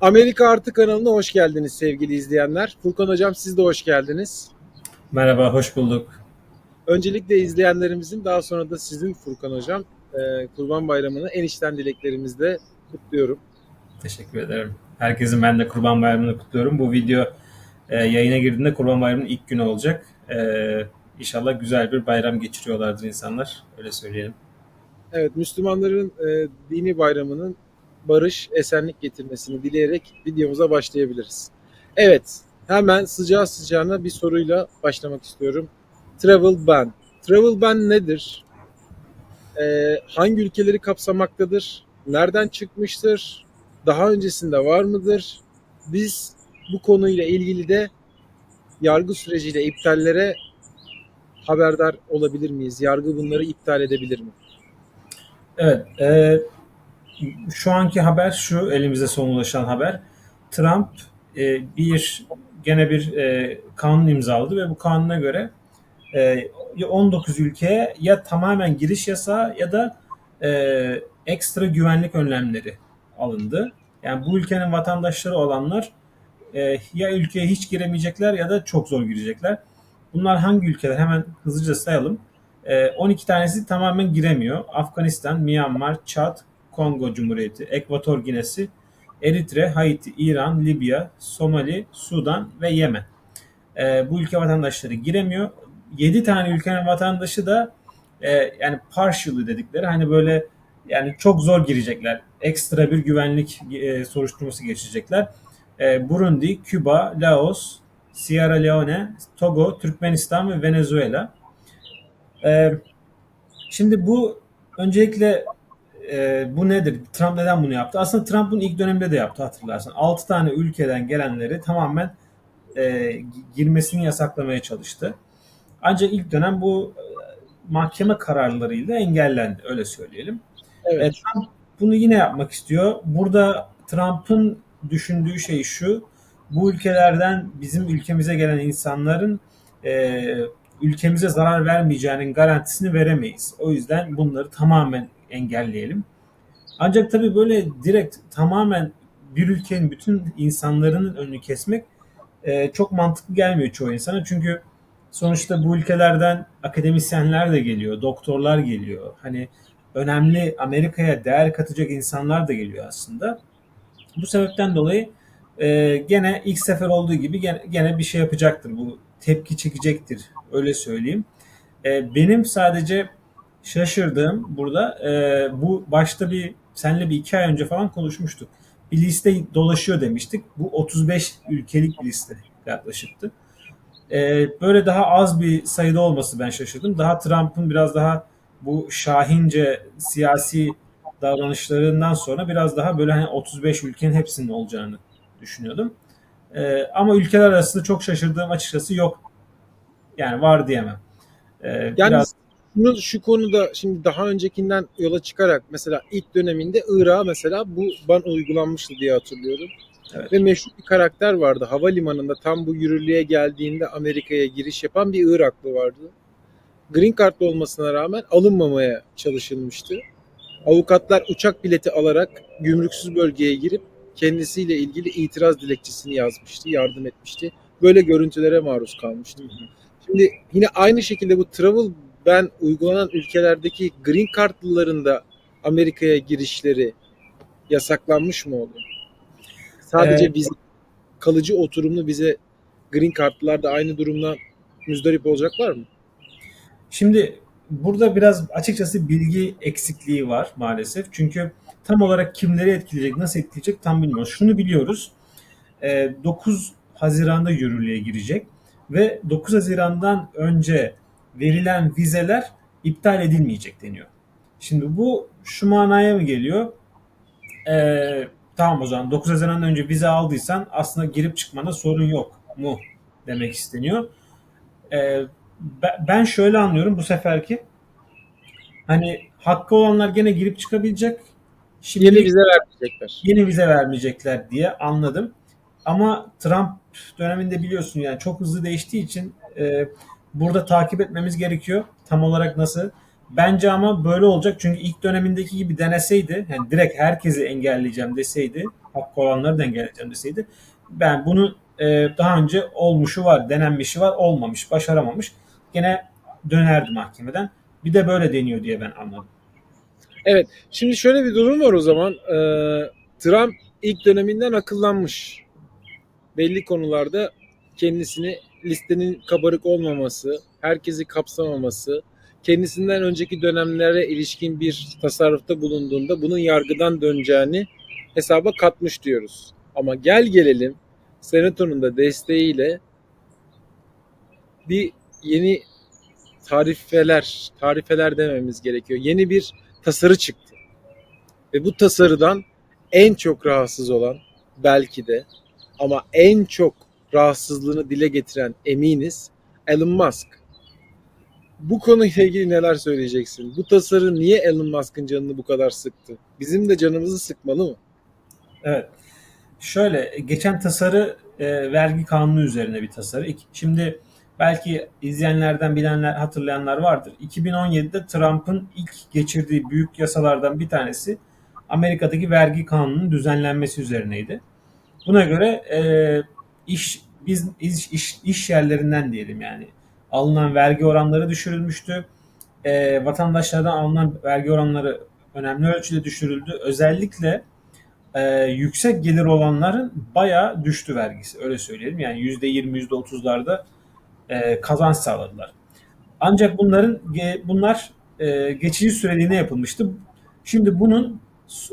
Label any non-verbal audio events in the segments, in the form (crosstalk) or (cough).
Amerika Artı kanalına hoş geldiniz sevgili izleyenler. Furkan Hocam siz de hoş geldiniz. Merhaba, hoş bulduk. Öncelikle izleyenlerimizin daha sonra da sizin Furkan Hocam e, Kurban Bayramı'nı en içten dileklerimizle kutluyorum. Teşekkür ederim. Herkesin ben de Kurban Bayramı'nı kutluyorum. Bu video e, yayına girdiğinde Kurban Bayramı'nın ilk günü olacak. E, inşallah güzel bir bayram geçiriyorlardır insanlar. Öyle söyleyelim. Evet Müslümanların dini bayramının barış, esenlik getirmesini dileyerek videomuza başlayabiliriz. Evet hemen sıcağı sıcağına bir soruyla başlamak istiyorum. Travel ban. Travel ban nedir? E, hangi ülkeleri kapsamaktadır? Nereden çıkmıştır? Daha öncesinde var mıdır? Biz bu konuyla ilgili de yargı süreciyle iptallere haberdar olabilir miyiz? Yargı bunları iptal edebilir mi? Evet, e, şu anki haber şu, elimize son ulaşan haber. Trump e, bir gene bir e, kanun imzaladı ve bu kanuna göre e, 19 ülkeye ya tamamen giriş yasağı ya da e, ekstra güvenlik önlemleri alındı. Yani bu ülkenin vatandaşları olanlar e, ya ülkeye hiç giremeyecekler ya da çok zor girecekler. Bunlar hangi ülkeler? Hemen hızlıca sayalım. E, 12 tanesi tamamen giremiyor. Afganistan, Myanmar, Çad, Kongo Cumhuriyeti, Ekvator Ginesi, Eritre, Haiti, İran, Libya, Somali, Sudan ve Yemen. E, bu ülke vatandaşları giremiyor. 7 tane ülkenin vatandaşı da e, yani partially dedikleri hani böyle yani çok zor girecekler. Ekstra bir güvenlik e, soruşturması geçecekler. E, Burundi, Küba, Laos, Sierra Leone, Togo, Türkmenistan ve Venezuela. E, şimdi bu öncelikle e, bu nedir? Trump neden bunu yaptı? Aslında Trump bunu ilk dönemde de yaptı hatırlarsan. 6 tane ülkeden gelenleri tamamen e, girmesini yasaklamaya çalıştı. Ancak ilk dönem bu e, mahkeme kararlarıyla engellendi öyle söyleyelim. Evet. E, Trump bunu yine yapmak istiyor. Burada Trump'ın düşündüğü şey şu. Bu ülkelerden bizim ülkemize gelen insanların e, ülkemize zarar vermeyeceğinin garantisini veremeyiz. O yüzden bunları tamamen engelleyelim. Ancak tabii böyle direkt tamamen bir ülkenin bütün insanların önünü kesmek e, çok mantıklı gelmiyor çoğu insana. Çünkü sonuçta bu ülkelerden akademisyenler de geliyor, doktorlar geliyor. Hani önemli Amerika'ya değer katacak insanlar da geliyor aslında. Bu sebepten dolayı e, gene ilk sefer olduğu gibi gene, gene bir şey yapacaktır. Bu tepki çekecektir. Öyle söyleyeyim. E, benim sadece şaşırdığım burada e, bu başta bir senle bir iki ay önce falan konuşmuştuk. Bir liste dolaşıyor demiştik. Bu 35 ülkelik bir liste yaklaşıktı. E, böyle daha az bir sayıda olması ben şaşırdım. Daha Trump'ın biraz daha bu şahince siyasi davranışlarından sonra biraz daha böyle hani 35 ülkenin hepsinin olacağını düşünüyordum. Ee, ama ülkeler arasında çok şaşırdığım açıkçası yok. Yani var diyemem. Ee, Yani biraz şunu, şu konuda şimdi daha öncekinden yola çıkarak mesela ilk döneminde Irak'a mesela bu ban uygulanmıştı diye hatırlıyorum. Evet. Ve meşhur bir karakter vardı. Havalimanında tam bu yürürlüğe geldiğinde Amerika'ya giriş yapan bir Iraklı vardı. Green Card'lı olmasına rağmen alınmamaya çalışılmıştı. Avukatlar uçak bileti alarak gümrüksüz bölgeye girip kendisiyle ilgili itiraz dilekçesini yazmıştı, yardım etmişti. Böyle görüntülere maruz kalmıştı. Şimdi yine aynı şekilde bu travel ban uygulanan ülkelerdeki green cardlıların da Amerika'ya girişleri yasaklanmış mı oldu? Sadece Ee, biz kalıcı oturumlu bize green cardlılar da aynı durumdan müzdarip olacaklar mı? Şimdi burada biraz açıkçası bilgi eksikliği var maalesef. Çünkü tam olarak kimleri etkileyecek, nasıl etkileyecek tam bilmiyoruz. Şunu biliyoruz. e, 9 Haziran'da yürürlüğe girecek ve 9 Haziran'dan önce verilen vizeler iptal edilmeyecek deniyor. Şimdi bu şu manaya mı geliyor? E, tamam o zaman 9 Haziran'dan önce vize aldıysan aslında girip çıkmana sorun yok mu demek isteniyor. E, ben ben şöyle anlıyorum bu seferki hani hakkı olanlar gene girip çıkabilecek. Şimdi Yeni vize vermeyecekler. yeni vize vermeyecekler diye anladım. Ama Trump döneminde biliyorsun yani çok hızlı değiştiği için e, burada takip etmemiz gerekiyor. Tam olarak nasıl? Bence ama böyle olacak çünkü ilk dönemindeki gibi deneseydi, yani direkt herkesi engelleyeceğim deseydi hakkı olanları dengeleyeceğim deseydi ben bunu e, daha önce olmuşu var, denenmişi var, olmamış, başaramamış. Gene dönerdi mahkemeden. Bir de böyle deniyor diye ben anladım. Şimdi şöyle bir durum var o zaman. Ee, Trump ilk döneminden akıllanmış. Belli konularda kendisini listenin kabarık olmaması, herkesi kapsamaması, kendisinden önceki dönemlere ilişkin bir tasarrufta bulunduğunda bunun yargıdan döneceğini hesaba katmış diyoruz. Ama gel gelelim Senato'nun da desteğiyle bir yeni tarifeler, tarifeler dememiz gerekiyor. Yeni bir tasarı çıktı. Ve bu tasarıdan en çok rahatsız olan belki de ama en çok rahatsızlığını dile getiren eminiz Elon Musk. Bu konuyla ilgili neler söyleyeceksin? Bu tasarı niye Elon Musk'ın canını bu kadar sıktı? Bizim de canımızı sıkmalı mı? Evet. Şöyle geçen tasarı e, vergi kanunu üzerine bir tasarı. Şimdi belki izleyenlerden bilenler hatırlayanlar vardır. 2017'de Trump'ın ilk geçirdiği büyük yasalardan bir tanesi Amerika'daki vergi kanununun düzenlenmesi üzerineydi. Buna göre e, iş biz iş, iş, iş yerlerinden diyelim yani alınan vergi oranları düşürülmüştü. E, vatandaşlardan alınan vergi oranları önemli ölçüde düşürüldü. Özellikle e, yüksek gelir olanların bayağı düştü vergisi öyle söyleyelim. Yani %20 %30'larda e, kazanç sağladılar. Ancak bunların bunlar e, geçici süreliğine yapılmıştı. Şimdi bunun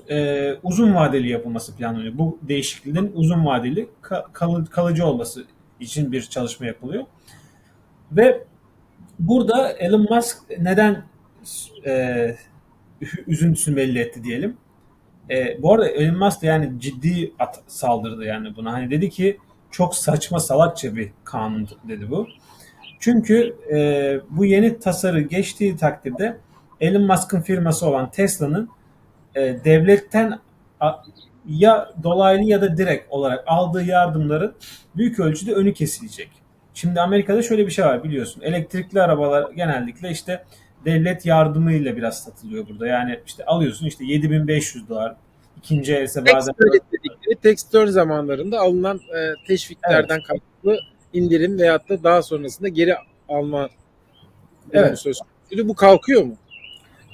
e, uzun vadeli yapılması planlanıyor. Bu değişikliğin uzun vadeli ka- kalı- kalıcı olması için bir çalışma yapılıyor. Ve burada Elon Musk neden e, üzüntüsünü belli etti diyelim. E, bu arada Elon Musk da yani ciddi at- saldırdı yani buna. Hani dedi ki çok saçma salakça bir kanun dedi bu. Çünkü e, bu yeni tasarı geçtiği takdirde Elon Musk'ın firması olan Tesla'nın e, devletten ya dolaylı ya da direkt olarak aldığı yardımların büyük ölçüde önü kesilecek. Şimdi Amerika'da şöyle bir şey var biliyorsun. Elektrikli arabalar genellikle işte devlet yardımıyla biraz satılıyor burada. Yani işte alıyorsun işte 7500 dolar. İkinci else bazen dedikleri turn zamanlarında alınan e, teşviklerden kaynaklı indirim veyahut da daha sonrasında geri alma Evet. söz konusu. Bu kalkıyor mu?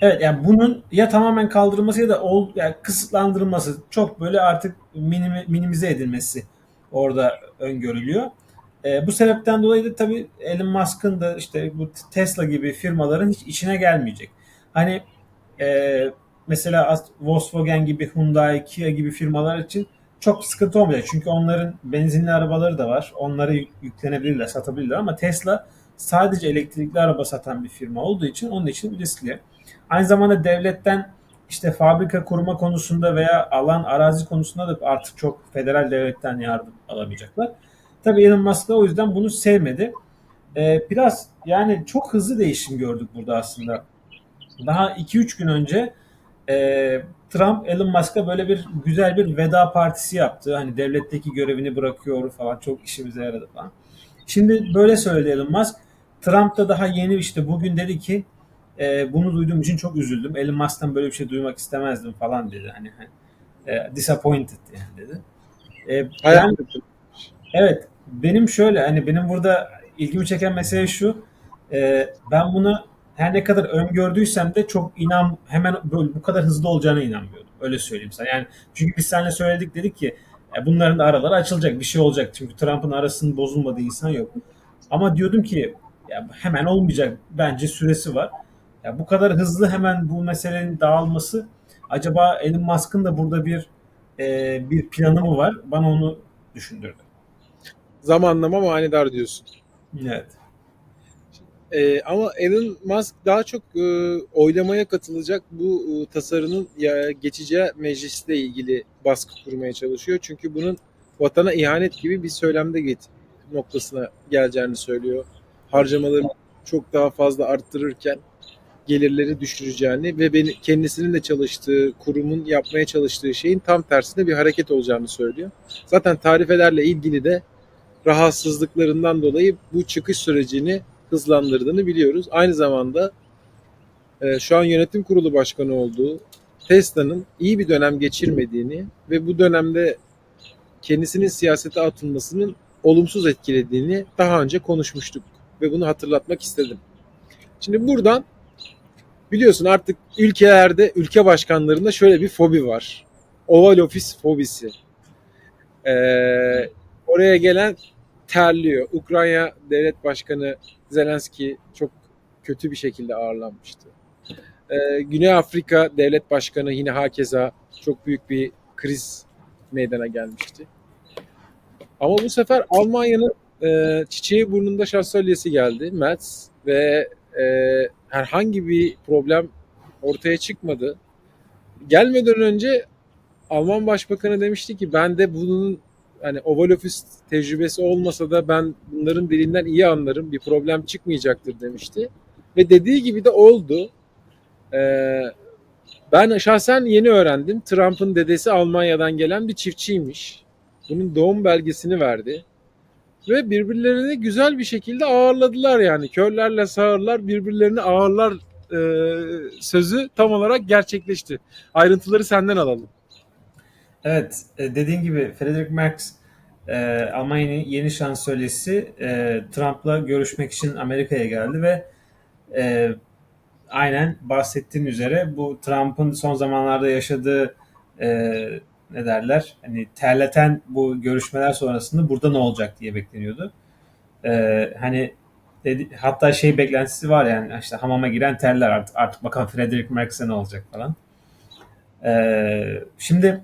Evet yani bunun ya tamamen kaldırılması ya da ol, yani kısıtlandırılması çok böyle artık minimi- minimize edilmesi orada öngörülüyor. E, bu sebepten dolayı da tabii Elon Musk'ın da işte bu Tesla gibi firmaların hiç içine gelmeyecek. Hani e, mesela Volkswagen gibi Hyundai, Kia gibi firmalar için çok sıkıntı olmayacak. Çünkü onların benzinli arabaları da var. Onları yük- yüklenebilirler, satabilirler ama Tesla sadece elektrikli araba satan bir firma olduğu için onun için riskli. Aynı zamanda devletten işte fabrika kurma konusunda veya alan arazi konusunda da artık çok federal devletten yardım alamayacaklar. Tabii Elon Musk da o yüzden bunu sevmedi. Ee, biraz yani çok hızlı değişim gördük burada aslında. Daha 2-3 gün önce e, Trump Elon Musk'a böyle bir güzel bir veda partisi yaptı. Hani devletteki görevini bırakıyor falan çok işimize yaradı falan. Şimdi böyle söyledi Elon Musk. Trump da daha yeni işte bugün dedi ki e, bunu duyduğum için çok üzüldüm. Elon Musk'tan böyle bir şey duymak istemezdim falan dedi. Hani e, disappointed yani dedi. E, Hayal kırıklığı. Evet. Benim şöyle hani benim burada ilgimi çeken mesele şu. e, ben bunu her ne kadar öngördüysem de çok inan hemen böyle bu kadar hızlı olacağına inanmıyordum. Öyle söyleyeyim sana. Yani çünkü biz seninle söyledik dedik ki e, bunların da araları açılacak bir şey olacak. Çünkü Trump'ın arasının bozulmadığı insan yok. Ama diyordum ki ya hemen olmayacak. Bence süresi var. Ya bu kadar hızlı hemen bu meselenin dağılması acaba Elon Musk'ın da burada bir e, bir planı mı var? Bana onu düşündürdü. Zamanlama manidar diyorsun. Evet. Ee, ama Elon Musk daha çok e, oylamaya katılacak bu e, tasarının ya, geçeceği meclisle ilgili baskı kurmaya çalışıyor. Çünkü bunun vatana ihanet gibi bir söylemde get noktasına geleceğini söylüyor. Harcamaları çok daha fazla arttırırken gelirleri düşüreceğini ve beni, kendisinin de çalıştığı kurumun yapmaya çalıştığı şeyin tam tersine bir hareket olacağını söylüyor. Zaten tarifelerle ilgili de rahatsızlıklarından dolayı bu çıkış sürecini hızlandırdığını biliyoruz. Aynı zamanda e, şu an yönetim kurulu başkanı olduğu Tesla'nın iyi bir dönem geçirmediğini ve bu dönemde kendisinin siyasete atılmasının olumsuz etkilediğini daha önce konuşmuştuk ve bunu hatırlatmak istedim. Şimdi buradan biliyorsun artık ülkelerde, ülke başkanlarında şöyle bir fobi var. Oval ofis fobisi. Ee, oraya gelen terliyor. Ukrayna Devlet Başkanı Zelenski çok kötü bir şekilde ağırlanmıştı. Ee, Güney Afrika Devlet Başkanı yine hakeza çok büyük bir kriz meydana gelmişti. Ama bu sefer Almanya'nın e, çiçeği burnunda şansölyesi geldi. Merz ve e, herhangi bir problem ortaya çıkmadı. Gelmeden önce Alman Başbakanı demişti ki ben de bunun hani Oval Office tecrübesi olmasa da ben bunların dilinden iyi anlarım. Bir problem çıkmayacaktır demişti. Ve dediği gibi de oldu. Ee, ben şahsen yeni öğrendim. Trump'ın dedesi Almanya'dan gelen bir çiftçiymiş. Bunun doğum belgesini verdi. Ve birbirlerini güzel bir şekilde ağırladılar yani. Körlerle sağırlar birbirlerini ağırlar e, sözü tam olarak gerçekleşti. Ayrıntıları senden alalım. Evet, e, dediğin gibi Friedrich Merz e, Almanya'nın yeni şansölyesi e, Trump'la görüşmek için Amerika'ya geldi ve e, aynen bahsettiğin üzere bu Trump'ın son zamanlarda yaşadığı e, ne derler hani terleten bu görüşmeler sonrasında burada ne olacak diye bekleniyordu. E, hani dedi, hatta şey beklentisi var yani işte hamama giren terler artık, artık bakalım Friedrich Merz'e ne olacak falan. E, şimdi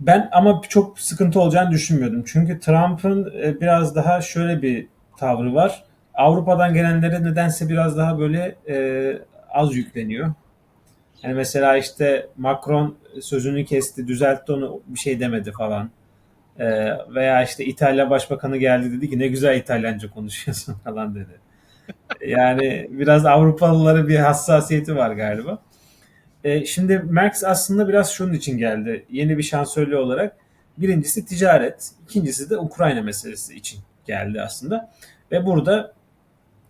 ben ama çok sıkıntı olacağını düşünmüyordum. Çünkü Trump'ın e, biraz daha şöyle bir tavrı var. Avrupa'dan gelenlere nedense biraz daha böyle e, az yükleniyor. Yani mesela işte Macron sözünü kesti, düzeltti onu bir şey demedi falan. E, veya işte İtalya Başbakanı geldi dedi ki ne güzel İtalyanca konuşuyorsun (laughs) falan dedi. Yani biraz Avrupalılara bir hassasiyeti var galiba. E, şimdi Marx aslında biraz şunun için geldi. Yeni bir şansölye olarak. Birincisi ticaret, ikincisi de Ukrayna meselesi için geldi aslında. Ve burada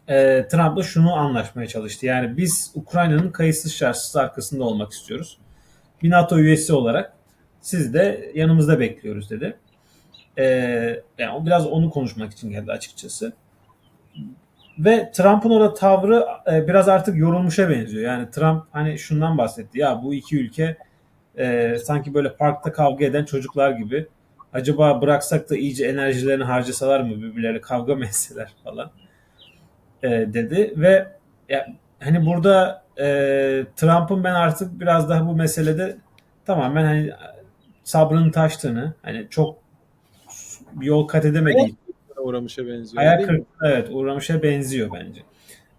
e, Trump'la şunu anlaşmaya çalıştı. Yani biz Ukrayna'nın kayıtsız şartsız arkasında olmak istiyoruz. Bir NATO üyesi olarak siz de yanımızda bekliyoruz dedi. E, yani biraz onu konuşmak için geldi açıkçası. Ve Trump'ın orada tavrı e, biraz artık yorulmuşa benziyor. Yani Trump hani şundan bahsetti. Ya bu iki ülke e, sanki böyle parkta kavga eden çocuklar gibi. Acaba bıraksak da iyice enerjilerini harcasalar mı birbirleri kavga mı etseler falan e, dedi. Ve ya, hani burada e, Trump'ın ben artık biraz daha bu meselede tamamen hani sabrının taştığını hani çok yol kat edemediği uğramışa benziyor. Ayak kırıklığına evet uğramışa benziyor bence.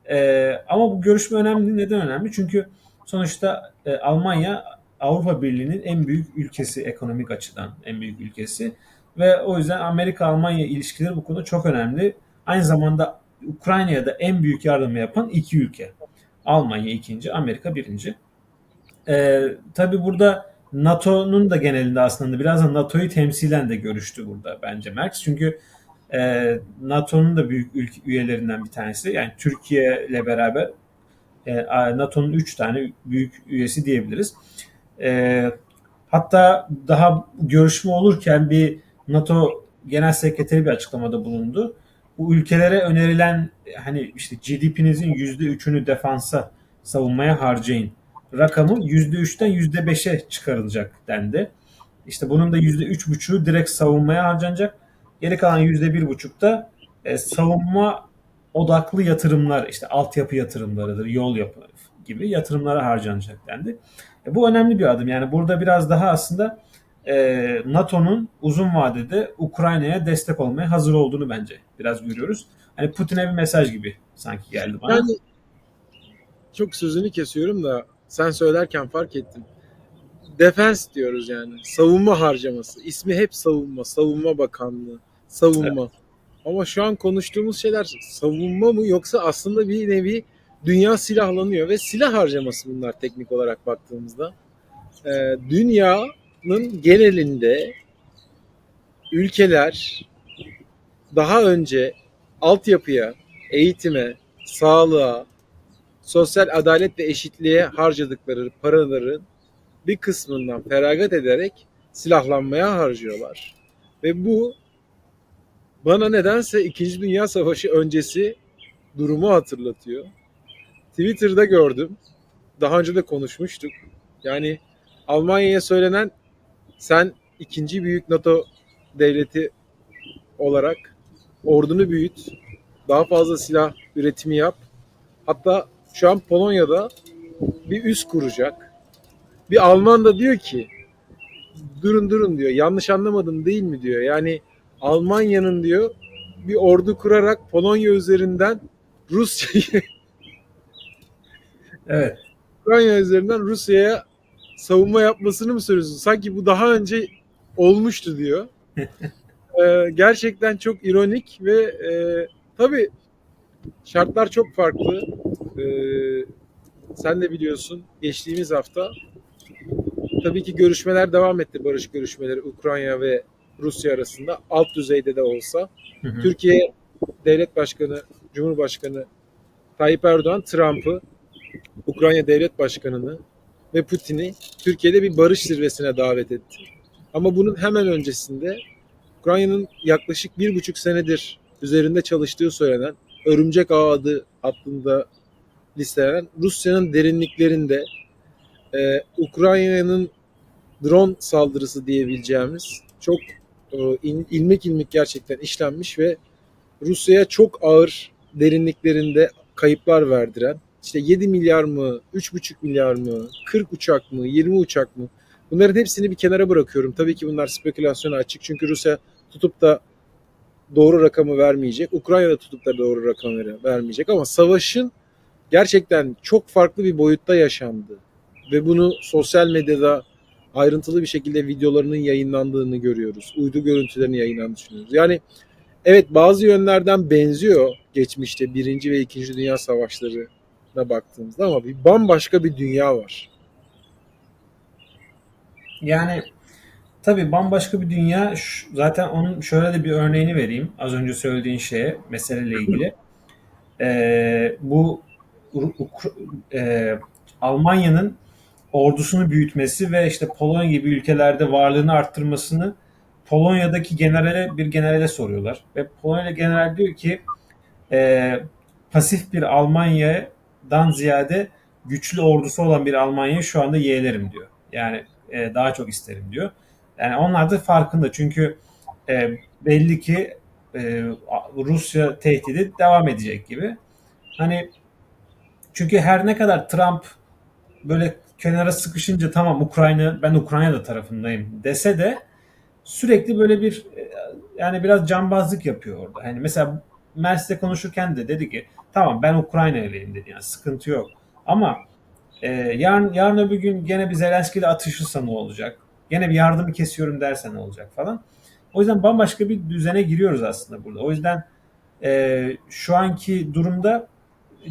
Ee, ama bu görüşme önemli. Neden önemli? Çünkü sonuçta e, Almanya Avrupa Birliği'nin en büyük ülkesi ekonomik açıdan en büyük ülkesi ve o yüzden Amerika-Almanya ilişkileri bu konuda çok önemli. Aynı zamanda Ukrayna'ya da en büyük yardımı yapan iki ülke. Almanya ikinci, Amerika birinci. Ee, tabii burada NATO'nun da genelinde aslında biraz da NATO'yu temsilen de görüştü burada bence Merz. Çünkü e, NATO'nun da büyük ülke üyelerinden bir tanesi. Yani Türkiye ile beraber e, NATO'nun 3 tane büyük üyesi diyebiliriz. E, hatta daha görüşme olurken bir NATO Genel Sekreteri bir açıklamada bulundu. Bu ülkelere önerilen hani işte GDP'nizin %3'ünü defansa savunmaya harcayın. Rakamı %3'ten %5'e çıkarılacak dendi. İşte bunun da %3,5'u direkt savunmaya harcanacak. Geri kalan yüzde bir buçukta e, savunma odaklı yatırımlar işte altyapı yatırımlarıdır, yol yapı gibi yatırımlara harcanacak dendi. E, bu önemli bir adım. Yani burada biraz daha aslında NATO'nun uzun vadede Ukrayna'ya destek olmaya hazır olduğunu bence biraz görüyoruz. Hani Putin'e bir mesaj gibi sanki geldi bana. Yani çok sözünü kesiyorum da sen söylerken fark ettim. Defense diyoruz yani. Savunma harcaması. İsmi hep savunma. Savunma Bakanlığı. Savunma. Ama şu an konuştuğumuz şeyler savunma mı yoksa aslında bir nevi dünya silahlanıyor ve silah harcaması bunlar teknik olarak baktığımızda. Ee, dünyanın genelinde ülkeler daha önce altyapıya, eğitime, sağlığa, sosyal adalet ve eşitliğe harcadıkları paraların bir kısmından feragat ederek silahlanmaya harcıyorlar. Ve bu bana nedense 2. Dünya Savaşı öncesi durumu hatırlatıyor. Twitter'da gördüm. Daha önce de konuşmuştuk. Yani Almanya'ya söylenen sen ikinci büyük NATO devleti olarak ordunu büyüt, daha fazla silah üretimi yap. Hatta şu an Polonya'da bir üs kuracak. Bir Alman da diyor ki durun durun diyor yanlış anlamadım değil mi diyor. Yani Almanya'nın diyor bir ordu kurarak Polonya üzerinden Rusya'yı Evet. Ukrayna üzerinden Rusya'ya savunma yapmasını mı söylüyorsun? Sanki bu daha önce olmuştu diyor. (laughs) Ee, gerçekten çok ironik ve e, tabii şartlar çok farklı. Ee, sen de biliyorsun geçtiğimiz hafta tabii ki görüşmeler devam etti. Barış görüşmeleri Ukrayna ve Rusya arasında alt düzeyde de olsa. Hı hı. Türkiye Devlet Başkanı, Cumhurbaşkanı Tayyip Erdoğan Trump'ı, Ukrayna Devlet Başkanı'nı ve Putin'i Türkiye'de bir barış zirvesine davet etti. Ama bunun hemen öncesinde Ukrayna'nın yaklaşık bir buçuk senedir üzerinde çalıştığı söylenen Örümcek Ağı adı hattında listelenen Rusya'nın derinliklerinde e, Ukrayna'nın drone saldırısı diyebileceğimiz çok e, il- ilmek ilmek gerçekten işlenmiş ve Rusya'ya çok ağır derinliklerinde kayıplar verdiren işte 7 milyar mı, 3,5 milyar mı, 40 uçak mı, 20 uçak mı? Bunların hepsini bir kenara bırakıyorum. Tabii ki bunlar spekülasyona açık. Çünkü Rusya tutup da doğru rakamı vermeyecek. Ukrayna da tutup da doğru rakamı vermeyecek. Ama savaşın gerçekten çok farklı bir boyutta yaşandı. Ve bunu sosyal medyada ayrıntılı bir şekilde videolarının yayınlandığını görüyoruz. Uydu görüntülerinin yayınlandığını düşünüyoruz. Yani evet bazı yönlerden benziyor geçmişte Birinci ve İkinci Dünya Savaşları'na baktığımızda ama bir bambaşka bir dünya var. Yani tabii bambaşka bir dünya. Zaten onun şöyle de bir örneğini vereyim. Az önce söylediğin şeye, meseleyle ilgili. Ee, bu e, Almanya'nın ordusunu büyütmesi ve işte Polonya gibi ülkelerde varlığını arttırmasını Polonya'daki generale bir generale soruyorlar. Ve Polonyalı general diyor ki e, pasif bir Almanya'dan ziyade güçlü ordusu olan bir Almanya'yı şu anda yeğlerim diyor. Yani e, daha çok isterim diyor. Yani onlar da farkında çünkü e, belli ki e, Rusya tehdidi devam edecek gibi. Hani çünkü her ne kadar Trump böyle kenara sıkışınca tamam Ukrayna ben Ukrayna tarafındayım dese de sürekli böyle bir e, yani biraz cambazlık yapıyor orada. Hani mesela Mercedes konuşurken de dedi ki tamam ben Ukrayna'lıyım dedi yani sıkıntı yok. Ama e, yarın yarın öbür gün gene bir Zelenski ile atışırsa ne olacak? Gene bir yardımı kesiyorum derse ne olacak falan. O yüzden bambaşka bir düzene giriyoruz aslında burada. O yüzden e, şu anki durumda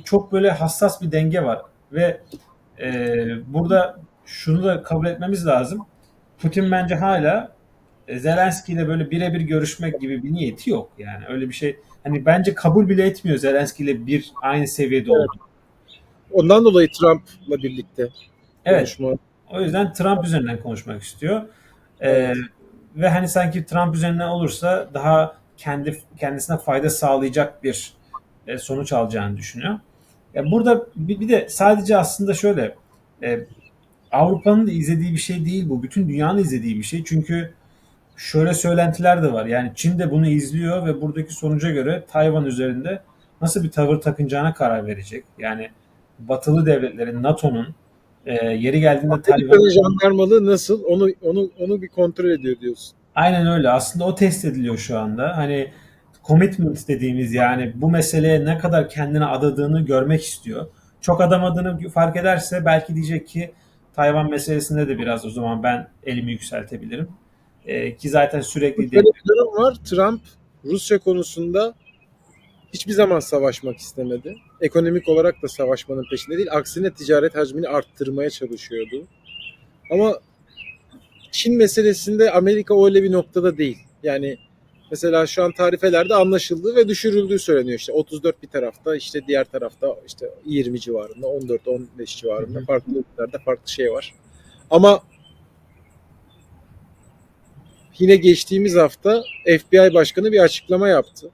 çok böyle hassas bir denge var ve e, burada şunu da kabul etmemiz lazım. Putin bence hala e, Zelenski ile böyle birebir görüşmek gibi bir niyeti yok. Yani öyle bir şey hani bence kabul bile etmiyor Zelenski ile bir aynı seviyede Evet. olduğunu. Ondan dolayı Trump'la birlikte Evet. konuşma O yüzden Trump üzerinden konuşmak istiyor. Ee, Evet. ve hani sanki Trump üzerinden olursa daha kendi kendisine fayda sağlayacak bir e, sonuç alacağını düşünüyor. Ya burada bir, bir de sadece aslında şöyle e, Avrupa'nın da izlediği bir şey değil bu. Bütün dünyanın izlediği bir şey. Çünkü şöyle söylentiler de var. Yani Çin de bunu izliyor ve buradaki sonuca göre Tayvan üzerinde nasıl bir tavır takınacağına karar verecek. Yani batılı devletlerin, NATO'nun e, yeri geldiğinde Tayvan jandarmalığı nasıl onu onu onu bir kontrol ediyor diyorsun. Aynen öyle. Aslında o test ediliyor şu anda. Hani commitment dediğimiz yani bu meseleye ne kadar kendine adadığını görmek istiyor. Çok adamadığını fark ederse belki diyecek ki Tayvan meselesinde de biraz o zaman ben elimi yükseltebilirim. Ee, ki zaten sürekli Böyle bir durum var. Trump Rusya konusunda hiçbir zaman savaşmak istemedi. Ekonomik olarak da savaşmanın peşinde değil. Aksine ticaret hacmini arttırmaya çalışıyordu. Ama Çin meselesinde Amerika öyle bir noktada değil. Yani mesela şu an tarifelerde anlaşıldığı ve düşürüldüğü söyleniyor. İşte 34 bir tarafta, işte diğer tarafta işte 20 civarında, 14-15 civarında farklı ülkelerde farklı şey var. Ama yine geçtiğimiz hafta FBI Başkanı bir açıklama yaptı.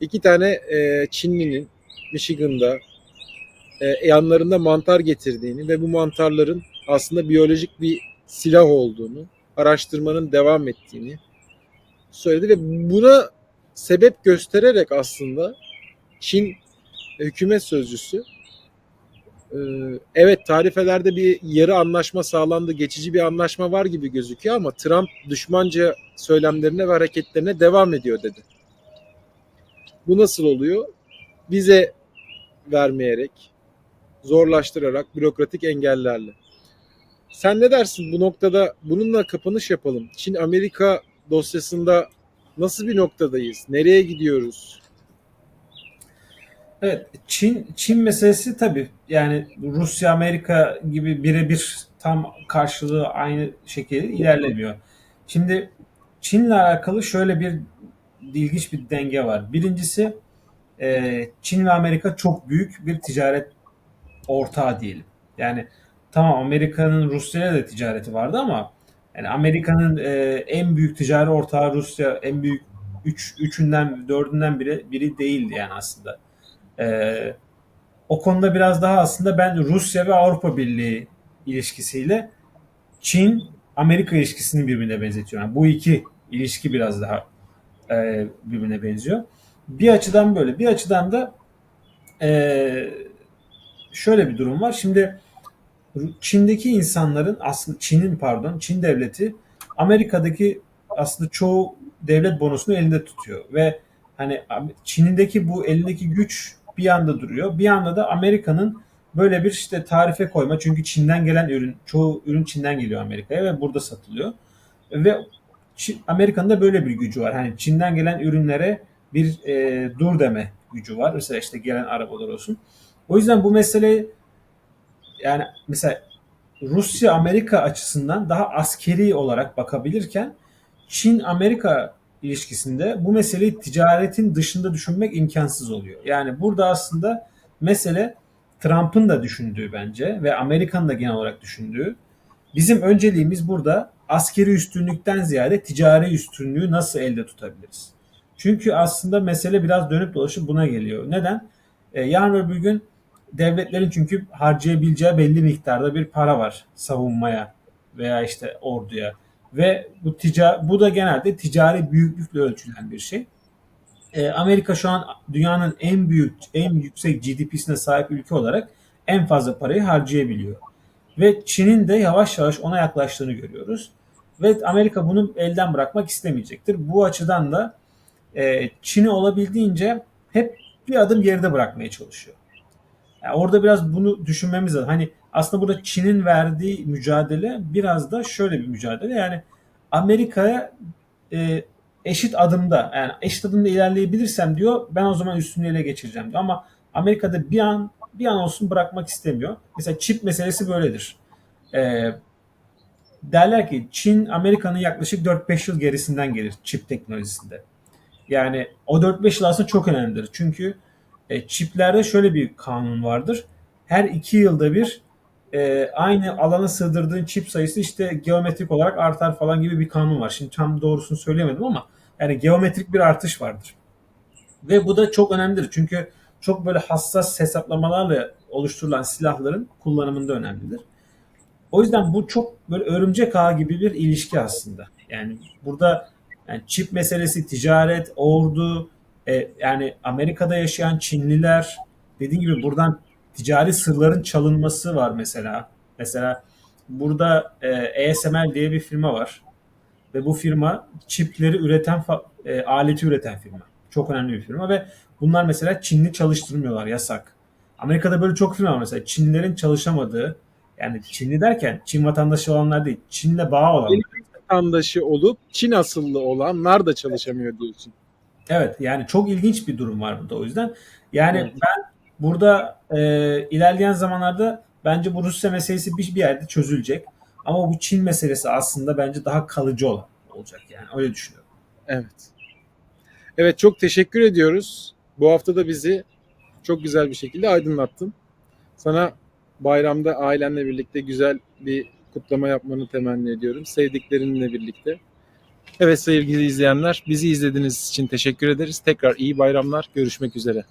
İki tane e, Çinlinin Michigan'da e, yanlarında mantar getirdiğini ve bu mantarların aslında biyolojik bir silah olduğunu, araştırmanın devam ettiğini söyledi ve buna sebep göstererek aslında Çin hükümet sözcüsü evet tarifelerde bir yarı anlaşma sağlandı, geçici bir anlaşma var gibi gözüküyor ama Trump düşmanca söylemlerine ve hareketlerine devam ediyor dedi. Bu nasıl oluyor? Vize vermeyerek, zorlaştırarak, bürokratik engellerle. Sen ne dersin bu noktada? Bununla kapanış yapalım. Çin-Amerika dosyasında nasıl bir noktadayız? Nereye gidiyoruz? Evet, Çin Çin meselesi tabii yani Rusya Amerika gibi birebir tam karşılığı aynı şekilde ilerlemiyor. Şimdi Çin'le alakalı şöyle bir ilginç bir denge var. Birincisi e, Çin ve Amerika çok büyük bir ticaret ortağı diyelim. Yani tamam Amerika'nın Rusya'ya da ticareti vardı ama yani Amerika'nın e, en büyük ticari ortağı Rusya en büyük üç, üçünden dördünden biri, biri değildi yani aslında. Ee, o konuda biraz daha aslında ben Rusya ve Avrupa Birliği ilişkisiyle Çin Amerika ilişkisini birbirine benzetiyorum. Yani bu iki ilişki biraz daha e, birbirine benziyor. Bir açıdan böyle, bir açıdan da e, şöyle bir durum var. Şimdi Çin'deki insanların aslında Çin'in pardon Çin devleti Amerika'daki aslında çoğu devlet bonusunu elinde tutuyor ve hani Çin'indeki bu elindeki güç bir yanda duruyor. Bir yanda da Amerika'nın böyle bir işte tarife koyma çünkü Çin'den gelen ürün çoğu ürün Çin'den geliyor Amerika'ya ve burada satılıyor. Ve Amerika'nın da böyle bir gücü var. Hani Çin'den gelen ürünlere bir e, dur deme gücü var. Mesela işte gelen arabalar olsun. O yüzden bu mesele yani mesela Rusya Amerika açısından daha askeri olarak bakabilirken Çin Amerika ilişkisinde bu meseleyi ticaretin dışında düşünmek imkansız oluyor. Yani burada aslında mesele Trump'ın da düşündüğü bence ve Amerika'nın da genel olarak düşündüğü bizim önceliğimiz burada askeri üstünlükten ziyade ticari üstünlüğü nasıl elde tutabiliriz? Çünkü aslında mesele biraz dönüp dolaşıp buna geliyor. Neden? Ee, yarın öbür gün devletlerin çünkü harcayabileceği belli miktarda bir para var savunmaya veya işte orduya ve bu tica bu da genelde ticari büyüklükle ölçülen bir şey. E, Amerika şu an dünyanın en büyük, en yüksek GDP'sine sahip ülke olarak en fazla parayı harcayabiliyor. Ve Çin'in de yavaş yavaş ona yaklaştığını görüyoruz. Ve Amerika bunu elden bırakmak istemeyecektir. Bu açıdan da e, Çin'i olabildiğince hep bir adım geride bırakmaya çalışıyor. Yani orada biraz bunu düşünmemiz lazım. Hani aslında burada Çin'in verdiği mücadele biraz da şöyle bir mücadele. Yani Amerika'ya e, eşit adımda yani eşit adımda ilerleyebilirsem diyor ben o zaman üstünlüğü ele geçireceğim diyor. Ama Amerika'da bir an bir an olsun bırakmak istemiyor. Mesela çip meselesi böyledir. E, derler ki Çin Amerika'nın yaklaşık 4-5 yıl gerisinden gelir çip teknolojisinde. Yani o 4-5 yıl aslında çok önemlidir. Çünkü e, çiplerde şöyle bir kanun vardır. Her iki yılda bir e, aynı alana sığdırdığın çip sayısı işte geometrik olarak artar falan gibi bir kanun var. Şimdi tam doğrusunu söylemedim ama yani geometrik bir artış vardır. Ve bu da çok önemlidir. Çünkü çok böyle hassas hesaplamalarla oluşturulan silahların kullanımında önemlidir. O yüzden bu çok böyle örümcek ağı gibi bir ilişki aslında. Yani burada yani çip meselesi, ticaret, ordu, e, yani Amerika'da yaşayan Çinliler dediğim gibi buradan ticari sırların çalınması var mesela. Mesela burada e, ASML diye bir firma var. Ve bu firma çipleri üreten, e, aleti üreten firma. Çok önemli bir firma ve bunlar mesela Çinli çalıştırmıyorlar yasak. Amerika'da böyle çok firma var mesela. Çinlilerin çalışamadığı yani Çinli derken Çin vatandaşı olanlar değil. Çin'le bağ olanlar. Çin vatandaşı olup Çin asıllı olanlar da çalışamıyor diyorsun. Evet yani çok ilginç bir durum var burada o yüzden. Yani evet. ben burada e, ilerleyen zamanlarda bence bu Rusya meselesi bir, bir yerde çözülecek. Ama bu Çin meselesi aslında bence daha kalıcı olan olacak yani öyle düşünüyorum. Evet. Evet çok teşekkür ediyoruz. Bu hafta da bizi çok güzel bir şekilde aydınlattın. Sana bayramda ailenle birlikte güzel bir kutlama yapmanı temenni ediyorum. Sevdiklerinle birlikte. Evet sevgili izleyenler, bizi izlediğiniz için teşekkür ederiz. Tekrar iyi bayramlar. Görüşmek üzere.